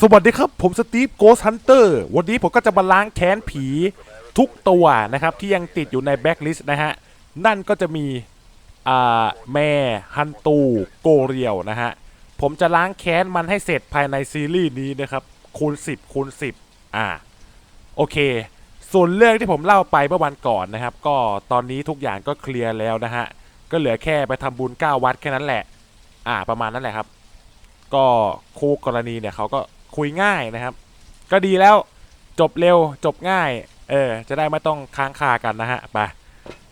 สวัสดีครับ ผมสตีฟโกสฮันเตอร์วันนี้ผมก็จะมาล้างแค้นผีทุกตัวนะครับ ที่ยังติดอยู่ในแบ็คลิสต์นะฮะ นั่นก็จะมีอ่าแม่ฮันตูโกเรียวนะฮะ ผมจะล้างแค้นมันให้เสร็จภายในซีรีส์นี้นะครับ คูณ 10 คูณ 10 อ่า โอเค ส่วนเรื่องที่ผมเล่าไปเมื่อวันก่อนนะครับ ก็ตอนนี้ทุกอย่างก็เคลียร์แล้วนะฮะ ก็เหลือแค่ไปทำบุญ9วัดแค่นั้นแหละ อ่า ประมาณนั้นแหละครับ ก็คู่กรณีเนี่ยเขาก็ คุยง่ายนะครับ ก็ดีแล้วจบเร็วจบง่าย เออ จะได้ไม่ต้องค้างคากันนะฮะไป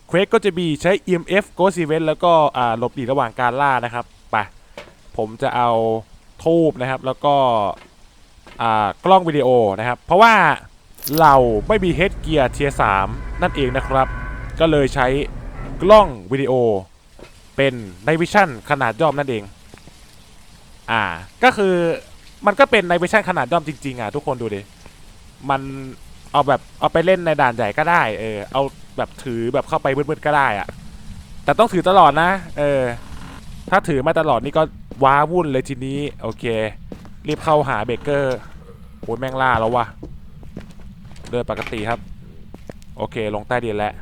เควสก็จะมีใช้ EMF Ghost Event แล้วก็อ่าหลบหลีระหว่างการล่านะครับไปผมจะเอาทูบนะครับ แล้วก็อ่ากล้องวิดีโอนะครับ เพราะว่าเราไม่มีเฮดเกียร์เทียสามนั่นเองนะครับ ก็เลยใช้กล้องวิดีโอเป็นในวิชั่นขนาดย่อมนั่นเอง อ่า ก็คือ มันก็เป็นในเวอร์ชันขนาดย่อมจริง ๆ อะ ทุกคนดูดิ มันเอาแบบเอาไปเล่นในด่านใหญ่ก็ได้ เออ เอาแบบถือแบบเข้าไปมืดๆก็ได้อะ แต่ต้องถือตลอดนะ เออ ถ้าถือมาตลอดนี่ก็ว้าวุ่นเลยทีนี้ โอเค รีบเข้าหาเบเกอร์โอ้ยแม่งล่าแล้ววะเดินปกติครับ โอเค ลงใต้ดินแล้ว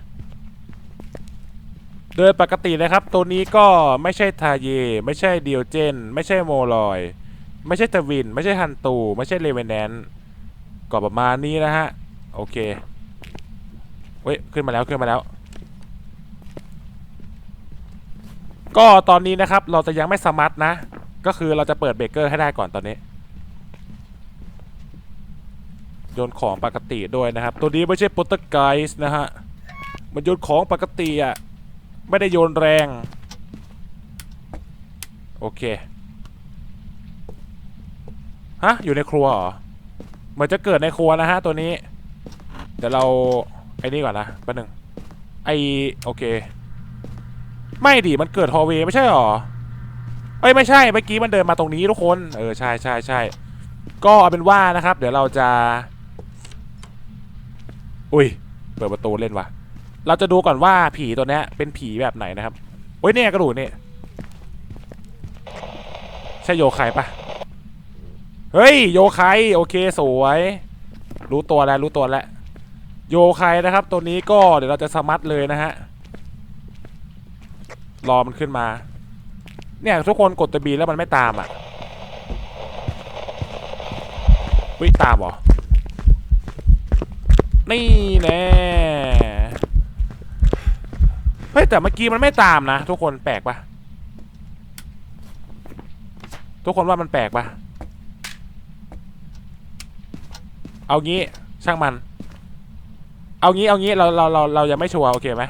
เดินปกติเลยครับ ตัวนี้ก็ไม่ใช่ทาเย ไม่ใช่เดียวเจน ไม่ใช่โมลอย ไม่ใช่ทวิน ไม่ใช่ฮันตู ไม่ใช่เลเวนแนนก็ประมาณนี้นะฮะ โอเคเว้ย ขึ้นมาแล้ว ขึ้นมาแล้ว ก็ตอนนี้นะครับ เราจะยังไม่สมัครนะ ก็คือเราจะเปิดเบรกเกอร์ให้ได้ก่อนตอนนี้ โยนของปกติด้วยนะครับ ตัวนี้ไม่ใช่โปรตไกส์นะฮะ มันโยนของปกติอะ ไม่ได้โยนแรง โอเค ฮะ อยู่ในครัวเหรอ เหมือนจะเกิดในครัวนะฮะตัวนี้ เดี๋ยวเราไอ้นี่ก่อนนะแป๊บนึง ไอโอเค ไม่ดิมันเกิดฮอลเวย์ไม่ใช่หรอ เอ้ยไม่ใช่ เมื่อกี้มันเดินมาตรงนี้ทุกคน เออใช่ใช่ใช่ ก็เอาเป็นว่านะครับ เดี๋ยวเราจะ อุ้ย เปิดประตูเล่นวะเราจะดูก่อนว่าผีตัวเนี้ยเป็นผีแบบไหนนะครับ โอ้ยเนี่ยกระดูกนี่ ใช่โยไคปะ เฮ้ยโยไคโอเคสวย รู้ตัวแล้วรู้ตัวแล้วโยไคนะครับ ตัวนี้ก็เดี๋ยวเราจะสมัครเลยนะฮะรอมันขึ้นมา เนี่ยทุกคนกดตัวบีแล้วมันไม่ตามอะวิตามหรอ นี่แน่เฮ้ยแต่เมื่อกี้มันไม่ตามนะ ทุกคนแปลกปะทุกคนว่ามันแปลกปะ เอางี้ช่างมัน เอางี้เอางี้เราเราเราเรายังไม่ชัวร์โอเคไหม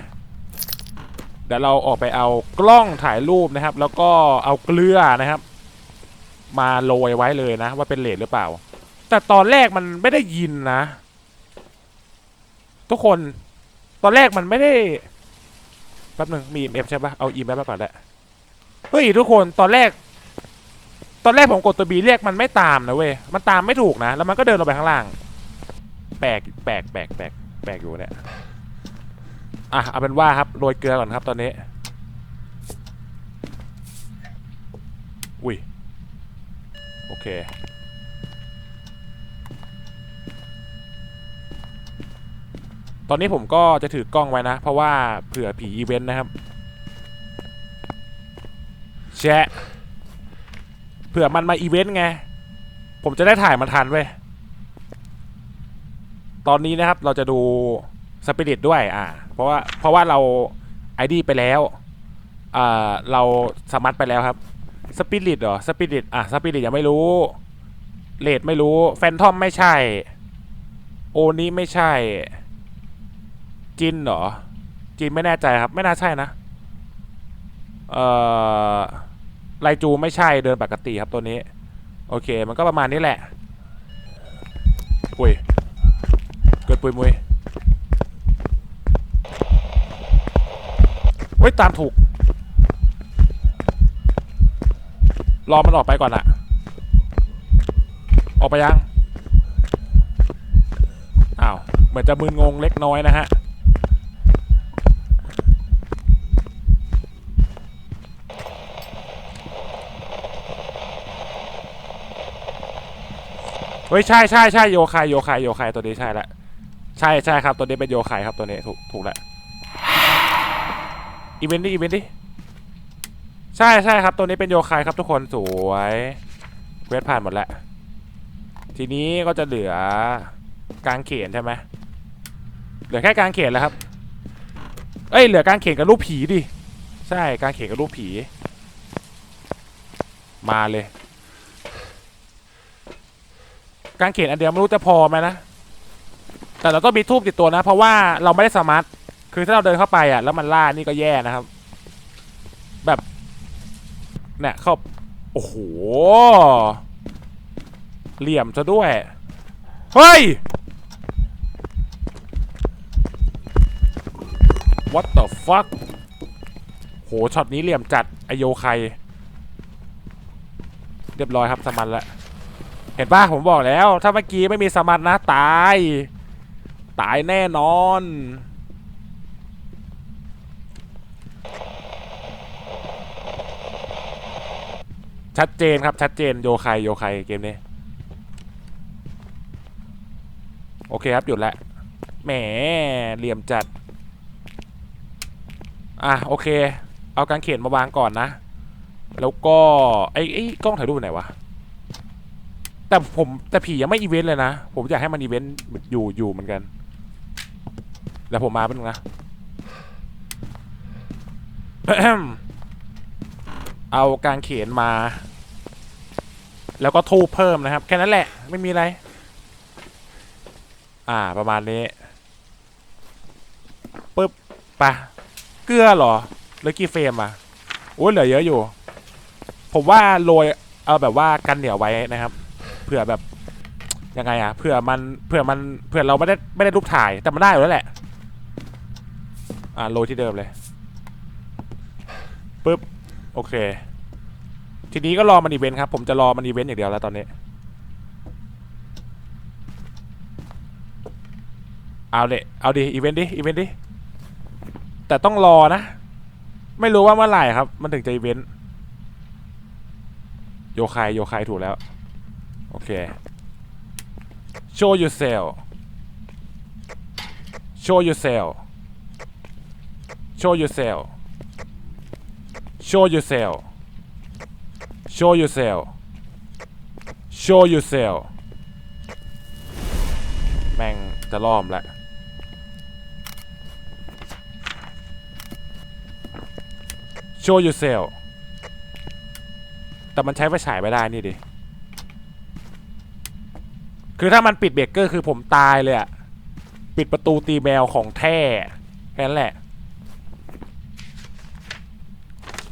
เดี๋ยวเราออกไปเอากล้องถ่ายรูปนะครับ แล้วก็เอาเกลือนะครับ มาโรยไว้เลยนะ ว่าเป็นเลดหรือเปล่า แต่ตอนแรกมันไม่ได้ยินนะ ทุกคนตอนแรกมันไม่ได้แป๊บหนึ่งมีเอฟใช่ปะเอาอีแป๊บมาก่อนแหละเฮ้ยทุกคนตอนแรก ตอนแรกผมกดตัวบีเรียกมันไม่ตามนะเว้ยมันตามไม่ถูกนะ แล้วมันก็เดินลงไปข้างล่าง ปลกแปลกแปลกแปลกแปลกอยู่เนี่ยอะเอาเป็นว่าครับโรยเกลือก่อนครับตอนนี้ อุ้ยโอเค ตอนนี้ผมก็จะถือกล้องไว้นะ เพราะว่าเผื่อผีอีเวนต์นะครับ แชะเผื่อมันมาอีเวนต์ไง ผมจะได้ถ่ายมันทันเว้ย ตอนนี้นะครับเราจะดูสปิริตด้วยอ่าเพราะว่าเพราะว่าเราไอดีไปแล้วอ่าเราสมัครไปแล้วครับสปิริตเหรอสปิริตอะสปิริตยังไม่รู้เลดไม่รู้แฟนทอมไม่ใช่ โอนี้ไม่ใช่ จินเหรอ จินไม่แน่ใจครับ ไม่น่าใช่นะเอ่อไลจูไม่ใช่เดินปกติครับตัวนี้ โอเค มันก็ประมาณนี้แหละอุ้ย กิดปุยมุยเฮ้ยตามถูก รอมันออกไปก่อนอะออกไปยัง อ้าว เหมือนจะมึนงงเล็กน้อยนะฮะ เฮ้ย ใช่ใช่ใช่โยคายโยคายโยคายตัวนี้ใช่ละ ใช่ใช่ครับตัวนี้เป็นโยคายครับตัวนี้ถูกถูกและอีเวนต์ดิอีเวนต์ดิใช่ใช่ครับตัวนี้เป็นโยคายครับทุกคนสวยเควสผ่านหมดแล้ว ทีนี้ก็จะเหลือกางเขนใช่ไหมเหลือแค่กางเขนแล้วครับเอ้ยเหลือกางเขนกับรูปผีดิใช่กางเขนกับรูปผี มาเลยกางเขนอันเดียวไม่รู้จะพอไหมนะ แต่เราต้องมีทูบติดตัวนะ เพราะว่าเราไม่ได้สมาร์ทคือถ้าเราเดินเข้าไปอะ แล้วมันล่านี่ก็แย่นะครับ แบบเนี่ยเข้าโอ้โหเหลี่ยมซะด้วย เฮ้ย what the fuck โหช็อตนี้เหลี่ยมจัดอโยใคร เรียบร้อยครับสมันแล้วเห็นป่ะผมบอกแล้ว ถ้าเมื่อกี้ไม่มีสมันนะ ตาย ตายแน่นอน ชัดเจนครับชัดเจนโยใครโยใครเกมนี้ โอเคครับ หยุดแล้วแหมเหลี่ยมจัด อะ โอเค เอากางเขียนมาวางก่อนนะ แล้วก็ ไอ้ไอ้กล้องถ่ายรูปไหนวะแต่ผมแต่ผียังไม่อีเวนต์เลยนะ ผมอยากให้มันอีเวนต์อยู่อยู่เหมือนกัน ดี๋ยวผมมาเป็นงนะเอากางเขนมา แล้วก็ทูบเพิ่มนะครับ แค่นั้นแหละ ไม่มีอะไร อ่า ประมาณนี้ปึ๊บปะเกลือเหรอเหลือกี่เฟรมอะโอ้ยเหลือเยอะอยู่ ผมว่าโรยเอาแบบว่ากันเหนียวไว้นะครับ เผื่อแบบยังไงอะเผื่อมันเผื่อมันเผื่อเราไม่ได้ไม่ได้รูปถ่ายแต่มันได้อยู่แล้วแหละ อ่าโรยที่เดิมเลยปึ๊บโอเค ทีนี้ก็รอมันอีเวนต์ครับ ผมจะรอมันอีเวนต์อย่างเดียวแล้วตอนนี้ เอาเลยเอาดิอีเวนต์ดิอีเวนต์ดิ แต่ต้องรอนะ ไม่รู้ว่าเมื่อไหร่ครับ มันถึงจะอีเวนต์โยคายโยคายถูกแล้ว โอเค show yourself show yourself show yourself show yourself show yourself show yourself แม่งจะล่อมแล้ว show yourself แต่มันใช้ไฟฉายไม่ได้นี่ดิ คือถ้ามันปิดเบรกเกอร์คือผมตายเลยอะปิดประตูตีแมวของแท้แค่นั้นแหละ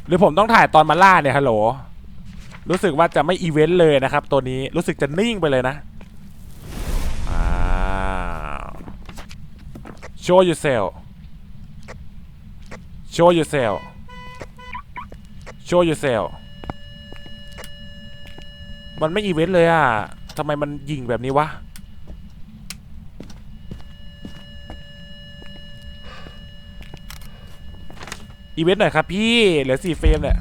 ห รือผมต้องถ่ายตอนมาล่าเนี่ยฮัลโหล รู้สึกว่าจะไม่อีเวนต์เลยนะครับ ตัวนี้รู้สึกจะนิ่งไปเลยนะอ่า show yourself show yourself show yourself มันไม่อีเวนต์เลยอะทำไมมันยิงแบบนี้วะ อีเวนต์หน่อยครับพี่เหลือสี่เฟรมเนี่ย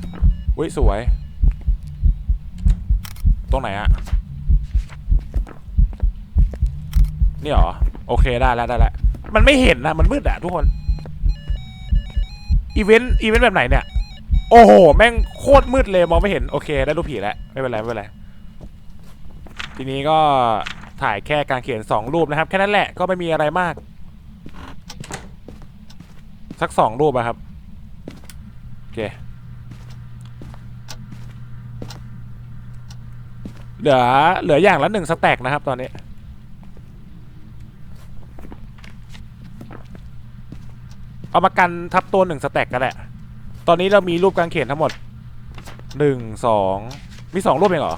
อุ้ยสวย ตรงไหนอะนี่เหรอ โอเคได้แล้วได้แล้วมันไม่เห็นนะมันมืดอะทุกคน อีเวนต์อีเวนต์แบบไหนเนี่ย โอ้โห แม่งโคตรมืดเลยมองไม่เห็น โอเค ได้รูปผีแล้ว ไม่เป็นไร ไม่เป็นไร ทีนี้ก็ถ่ายแค่การเขียนสองรูปนะครับ แค่นั้นแหละก็ไม่มีอะไรมาก สักสองรูปอะครับ เคเหลือเหลืออย่างละหนึ่งสแต็กนะครับตอนนี้เอามากันทับตัวหนึ่งสแต็กก็แหละ ตอนนี้เรามีรูปกางเขนทั้งหมดหนึ่งสองมีสองรูปเองเหรอ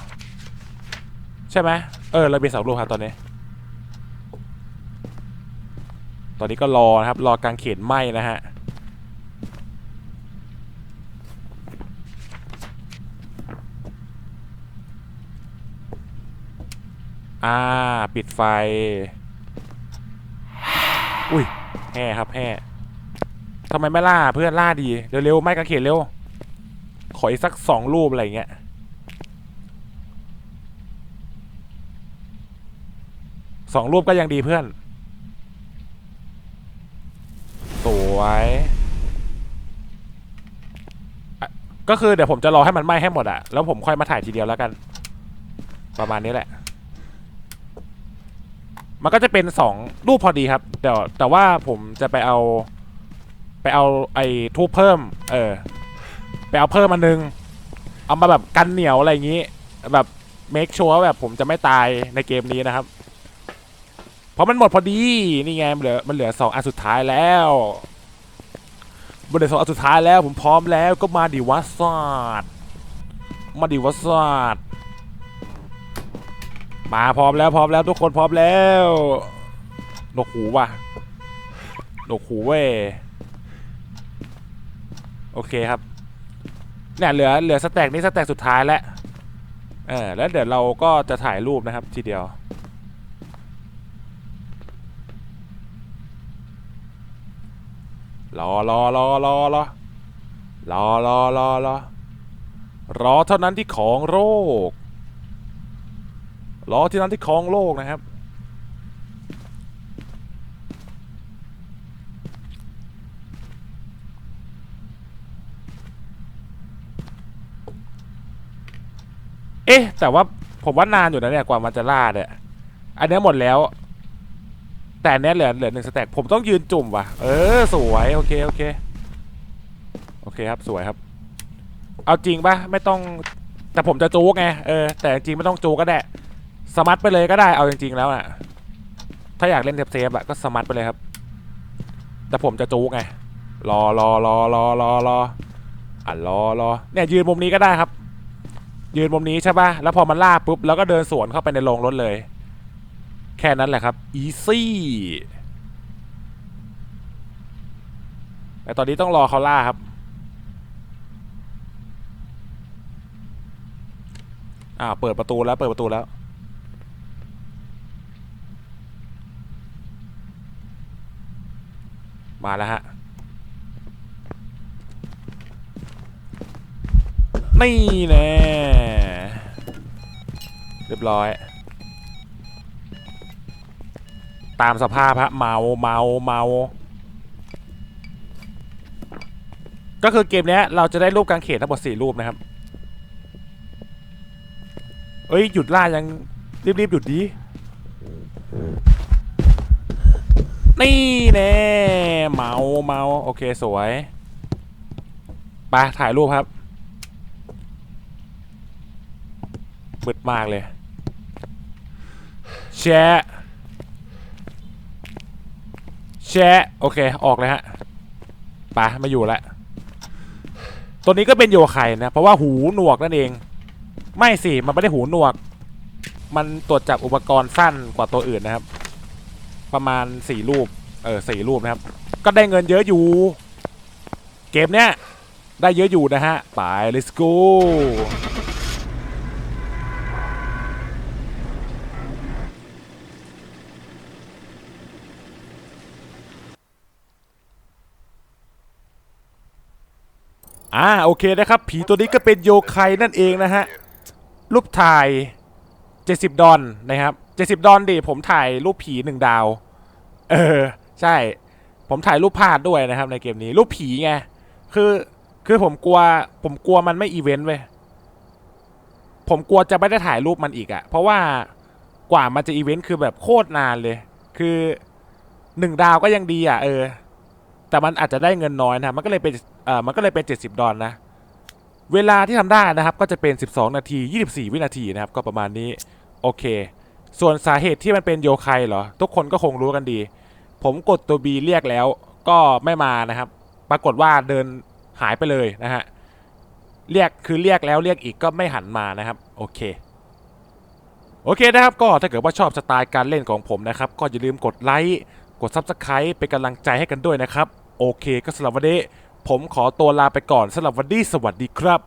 ใช่ไหมเออเรามีสองรูปครับตอนนี้ ตอนนี้ก็รอนะครับ รอกางเขนไหมนะฮะ อ่า ปิดไฟ อุ้ยแห่ครับแห่ทำไมไม่ล่าเพื่อนล่าดี เร็วๆ ไม่กางเขียนเร็ว ขออีกสักสองรูปอะไรเงี้ย สองรูปก็ยังดีเพื่อน สวยก็คือเดี๋ยวผมจะรอให้มันไหม้ให้หมดอะแล้วผมค่อยมาถ่ายทีเดียวแล้วกัน ประมาณนี้แหละ มันก็จะเป็นสองรูปพอดีครับเดี๋ยวแต่ว่าผมจะไปเอา ไปเอาไอ้ทูบเพิ่ม เออ ไปเอาเพิ่มมานึง เอามาแบบกันเหนียวอะไรอย่างนี้ แบบเมคชัวร์แบบผมจะไม่ตายในเกมนี้นะครับ เพราะมันหมดพอดี นี่ไงมันเหลือมันเหลือสองอันสุดท้ายแล้วมันเหลือสองอันสุดท้ายแล้ว ผมพร้อมแล้วก็มาดิวัสซาดมาดิวัสซาด มาพร้อมแล้วพร้อมแล้วทุกคนพร้อมแล้วหนกหูว่ะหนกหูเว้ยโอเคครับเนี่ยเหลือเหลือสแต็กนี้สแต็กสุดท้ายแล้วเออแล้วเดี๋ยวเราก็จะถ่ายรูปนะครับทีเดียวรอรอรอรอรอรอรอรอรอรอเท่านั้นที่ของโรค รอที่นั้นที่ของโลกนะครับ เอ๊ะ แต่ว่าผมว่านานอยู่นะเนี่ยกว่ามันจะล่าเนี่ย อันนี้หมดแล้ว แต่อันเนี้ยเหลือเหลือหนึ่งสแต็กผมต้องยืนจุ่มว่ะ เออ สวย โอเค โอเค โอเคครับ สวยครับ เอาจริงปะไม่ต้อง แต่ผมจะจูกไง เออ แต่จริงไม่ต้องจูกก็ได้ สมัตไปเลยก็ได้เอาจริงๆแล้วอะ ถ้าอยากเล่นเซฟๆอะก็สมัตไปเลยครับ แต่ผมจะจูกไง รอรอรอรอรอรออะรอรอเนี่ยยืนมุมนี้ก็ได้ครับ ยืนมุมนี้ใช่ปะแล้วพอมันล่าปุ๊บแล้วก็เดินสวนเข้าไปในโรงรถเลย แค่นั้นแหละครับอีซี่แต่ตอนนี้ต้องรอเขาล่าครับ อ่า เปิดประตูแล้ว เปิดประตูแล้ว มาแล้วฮะ นี่แน่เรียบร้อย ตามสภาพฮะ เมาเมาเมา ก็คือเกมนี้เราจะได้รูปกางเขนทั้งหมดสี่รูปนะครับ เอ้ย หยุดล่ายังรีบๆหยุดดี นี่แน่เมาเมาโอเคสวยไปถ่ายรูปครับมืดมากเลยแชะแชะโอเค ออกเลยฮะไปมาอยู่แล้วตัวนี้ก็เป็นโยไคนะ เพราะว่าหูหนวกนั่นเอง ไม่สิ มันไม่ได้หูหนวก มันตรวจจับอุปกรณ์สั้นกว่าตัวอื่นนะครับ ประมาณสี่รูป เออสี่รูปนะครับ ก็ได้เงินเยอะอยู่ เกมเนี้ยได้เยอะอยู่นะฮะ ไป let's go อ่าโอเคนะครับ ผีตัวนี้ก็เป็นโยไคนั่นเองนะฮะ รูปถ่าย 70 ดอลนะครับ 70ดสิบดอลดิผมถ่ายรูปผีหนึ่งดาว เออ ใช่ ผมถ่ายรูปพลาดด้วยนะครับ ในเกมนี้ รูปผีไง คือ คือผมกลัว ผมกลัวมันไม่อีเวนต์เว้ย ผมกลัวจะไม่ได้ถ่ายรูปมันอีกอะเพราะว่ากว่ามันจะอีเวนต์คือแบบโคตรนานเลย คือหนึ่งดาวก็ยังดีอะเออ แต่มันอาจจะได้เงินน้อยนะ มันก็เลยเป็นเออมันก็เลยเป็น70ดสิบดอลนะ เวลาที่ทำได้นะครับ ก็จะเป็น 12 นาที 24 วินาทีนะครับ ก็ประมาณนี้ โอเค ส่วนสาเหตุที่มันเป็นโยไคเหรอ ทุกคนก็คงรู้กันดี ผมกดตัว B เรียกแล้วก็ไม่มานะครับ ปรากฏว่าเดินหายไปเลยนะฮะ เรียกคือเรียกแล้วเรียกอีกก็ไม่หันมานะครับ โอเค โอเคนะครับก็ถ้าเกิดว่าชอบสไตล์การเล่นของผมนะครับ ก็อย่าลืมกดไลค์กด Subscribe เป็นกำลังใจให้กันด้วยนะครับ โอเคก็สำหรับวันนี้ผมขอตัวลาไปก่อนสำหรับวันนี้สวัสดีครับ